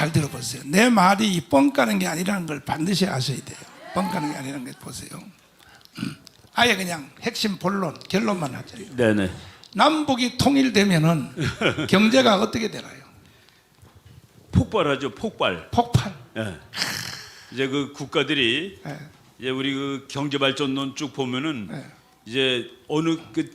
잘 들어보세요. 내 말이 뻥까는 게 아니라는 걸 반드시 아셔야 돼요. 뻥까는 게 아니라는 걸 보세요. 음. 아예 그냥 핵심 본론, 결론만 하죠. 네네. 남북이 통일되면은 경제가 어떻게 되나요? 폭발하죠. 폭발. 폭발. 예. 이제 그 국가들이 예. 이제 우리 그 경제 발전론 쭉 보면은 네. 이제 어느 그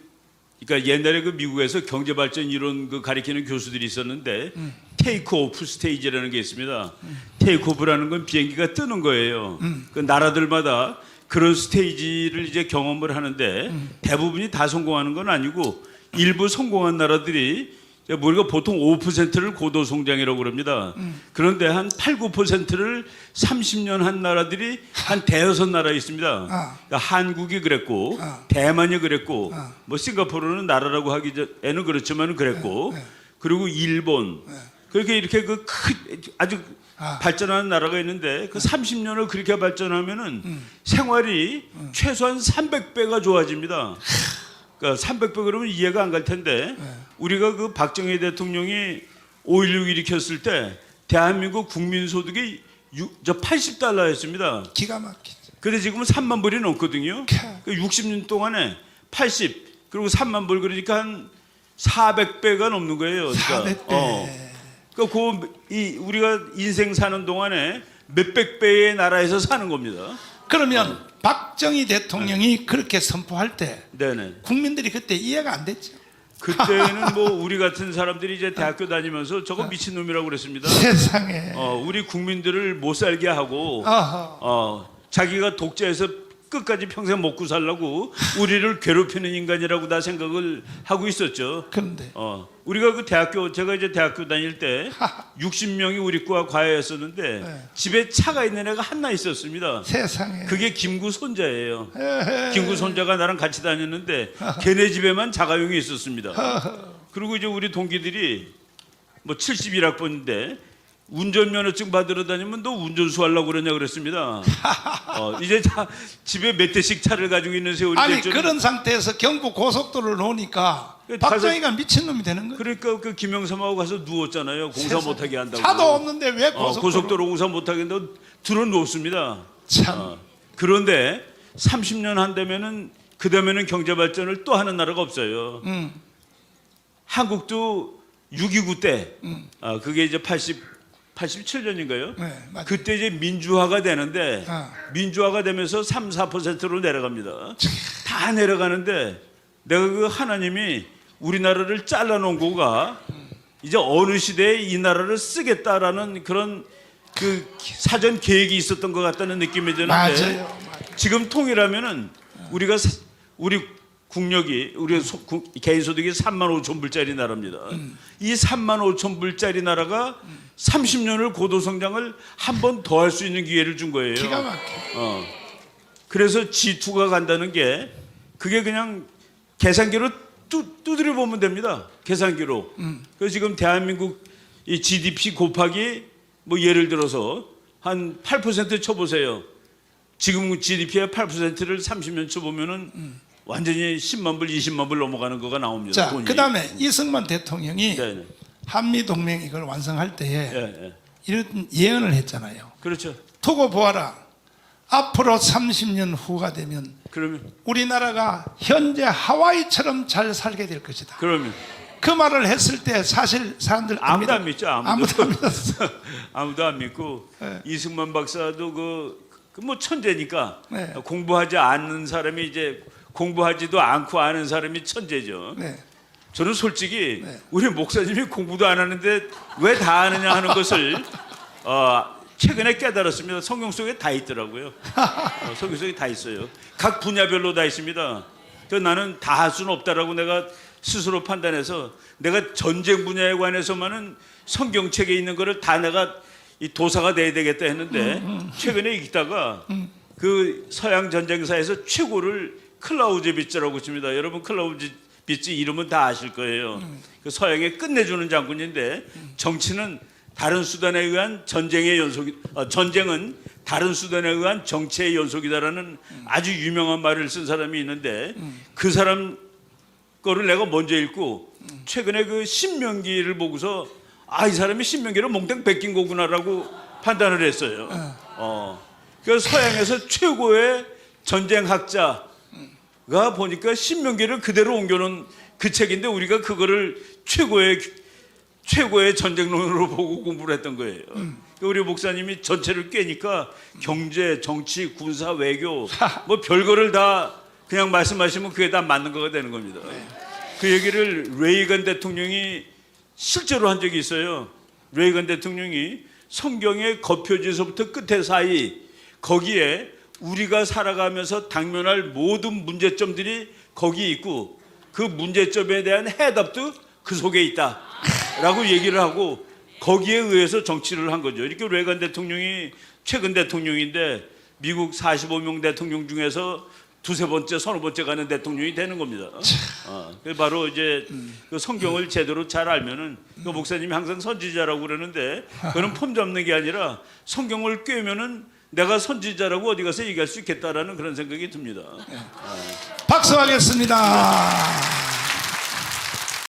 그러니까 옛날에 그 미국에서 경제 발전 이론 그 가리키는 교수들이 있었는데 테이크 오프 스테이지라는 게 있습니다. 테이크 오프라는 건 비행기가 뜨는 거예요. 그 나라들마다 그런 스테이지를 이제 경험을 하는데 대부분이 다 성공하는 건 아니고 일부 성공한 나라들이 우리가 보통 5%를 고도 성장이라고 그럽니다. 그런데 한 8, 9%를 30년 한 나라들이 한 대여섯 나라 있습니다. 아. 그러니까 한국이 그랬고 아. 대만이 그랬고 아. 뭐 싱가포르는 나라라고 하기 전에는 그렇지만 그랬고 네, 네. 그리고 일본 그렇게 이렇게 그 큰 아주 아. 발전한 나라가 있는데 그 30년을 그렇게 발전하면은 생활이 최소한 300배가 좋아집니다. 그러니까 300배 그러면 이해가 안 갈 텐데 우리가 그 박정희 대통령이 5.16 일으켰을 때 대한민국 국민 소득이 유- 저 80달러였습니다. 기가 막히죠. 근데 지금은 3만 불이 넘거든요. 캬. 그 60년 동안에 80 그리고 3만 불 그러니까 한 400배가 넘는 거예요. 그러니까 400배. 어. 그러니까 그 이 우리가 인생 사는 동안에 몇백 배의 나라에서 사는 겁니다. 그러면 박정희 대통령이 그렇게 선포할 때 네네. 국민들이 그때 이해가 안 됐죠. 그때는 뭐 우리 같은 사람들이 이제 대학교 다니면서 저거 미친 놈이라고 그랬습니다. 세상에. 어, 우리 국민들을 못 살게 하고 어허. 어, 자기가 독재해서 끝까지 평생 먹고 살라고 우리를 괴롭히는 인간이라고 다 생각을 하고 있었죠. 그런데 어, 우리가 그 대학교 제가 이제 대학교 다닐 때 60명이 우리 과 과외였었는데 네. 집에 차가 있는 애가 하나 있었습니다. 세상에. 그게 김구 손자예요. 에헤. 김구 손자가 나랑 같이 다녔는데 걔네 집에만 자가용이 있었습니다. 그리고 이제 우리 동기들이 뭐 71학번인데 운전면허증 받으러 다니면 너 운전수 하려고 그러냐 그랬습니다. 어, 이제 다 집에 몇 대씩 차를 가지고 있는 세월이 아니 될 줄. 그런 상태에서 경부 고속도로를 놓으니까 그 박정희가 미친놈이 되는 거예요. 그러니까 그 김영삼하고 가서 누웠잖아요. 공사 세상에. 못하게 한다고. 차도 없는데 왜 어, 고속도로? 고속도로 공사 못하게 한다고 들어 놓습니다. 참. 어, 그런데 30년 한다면은 그 다음에는 경제 발전을 또 하는 나라가 없어요. 음. 한국도 6.29 때, 아, 그게 이제 80, 87년인가요? 네, 맞아요. 그때 이제 민주화가 되는데, 아. 민주화가 되면서 3, 4%로 내려갑니다. 다 내려가는데, 내가 그 하나님이 우리나라를 잘라놓은 거가 이제 어느 시대에 이 나라를 쓰겠다라는 그런 그 사전 계획이 있었던 것 같다는 느낌이 드는데, 맞아요. 맞아요. 지금 통일하면은 우리가 사- 우리 국력이 우리 개인 소득이 3만 5천 불짜리 나라입니다. 이 3만 5천 불짜리 나라가 30년을 고도 성장을 한 번 더 할 수 있는 기회를 준 거예요. 기가 막혀. 어. 그래서 G2가 간다는 게 그게 그냥 계산기로 뚜, 두드려 보면 됩니다. 계산기로. 그래서 지금 대한민국 이 GDP 곱하기 뭐 예를 들어서 한 8% 쳐보세요. 지금 GDP의 8%를 30년 쳐보면은 완전히 10만 불, 20만 불 넘어가는 거가 나옵니다. 자, 돈이. 그다음에 이승만 대통령이 네, 네. 한미 동맹 이걸 완성할 때에 예, 예. 이런 예언을 했잖아요. 그렇죠. 두고 보아라. 앞으로 30년 후가 되면 그러면 우리나라가 현재 하와이처럼 잘 살게 될 것이다. 그러면 그 말을 했을 때 사실 사람들 아무도 안 믿죠. 아무도, 아무도 안 믿었어. 아무도 안 믿고 네. 이승만 박사도 그 뭐 천재니까 네. 공부하지 않는 사람이 이제 공부하지도 않고 아는 사람이 천재죠. 네. 저는 솔직히 네. 우리 목사님이 공부도 안 하는데 왜 다 아느냐 하는 것을 어, 최근에 깨달았습니다. 성경 속에 다 있더라고요. 어, 성경 속에 다 있어요. 각 분야별로 다 있습니다. 그 나는 다 할 수는 없다라고 내가 스스로 판단해서 내가 전쟁 분야에 관해서만은 성경책에 있는 거를 다 내가 이 도사가 돼야 되겠다 했는데 최근에 읽다가 그 서양 전쟁사에서 최고를 클라우제비츠라고 칩니다. 여러분 클라우제비츠 이름은 다 아실 거예요. 그 서양에 끝내주는 장군인데 정치는 다른 수단에 의한 전쟁의 연속, 어, 전쟁은 다른 수단에 의한 정치의 연속이다라는 아주 유명한 말을 쓴 사람이 있는데 그 사람 거를 내가 먼저 읽고 최근에 그 신명기를 보고서 아 이 사람이 신명기를 몽땅 베낀 거구나라고 판단을 했어요. 어. 그 서양에서 최고의 전쟁학자 가 보니까 신명기를 그대로 옮겨놓은 그 책인데 우리가 그거를 최고의 최고의 전쟁론으로 보고 공부를 했던 거예요. 우리 목사님이 전체를 꿰니까 경제, 정치, 군사, 외교 뭐 별거를 다 그냥 말씀하시면 그게 다 맞는 거가 되는 겁니다. 그 얘기를 레이건 대통령이 실제로 한 적이 있어요. 레이건 대통령이 성경의 겉표지에서부터 끝에 사이 거기에 우리가 살아가면서 당면할 모든 문제점들이 거기 있고 그 문제점에 대한 해답도 그 속에 있다라고 얘기를 하고 거기에 의해서 정치를 한 거죠. 이렇게 레이건 대통령이 최근 대통령인데 미국 45명 대통령 중에서 두세 번째, 서너 번째 가는 대통령이 되는 겁니다. 어, 그 바로 이제 그 성경을 제대로 잘 알면은 그 목사님이 항상 선지자라고 그러는데 그는 폼 잡는 게 아니라 성경을 꿰면은 내가 선지자라고 어디 가서 얘기할 수 있겠다라는 그런 생각이 듭니다. 박수 하겠습니다.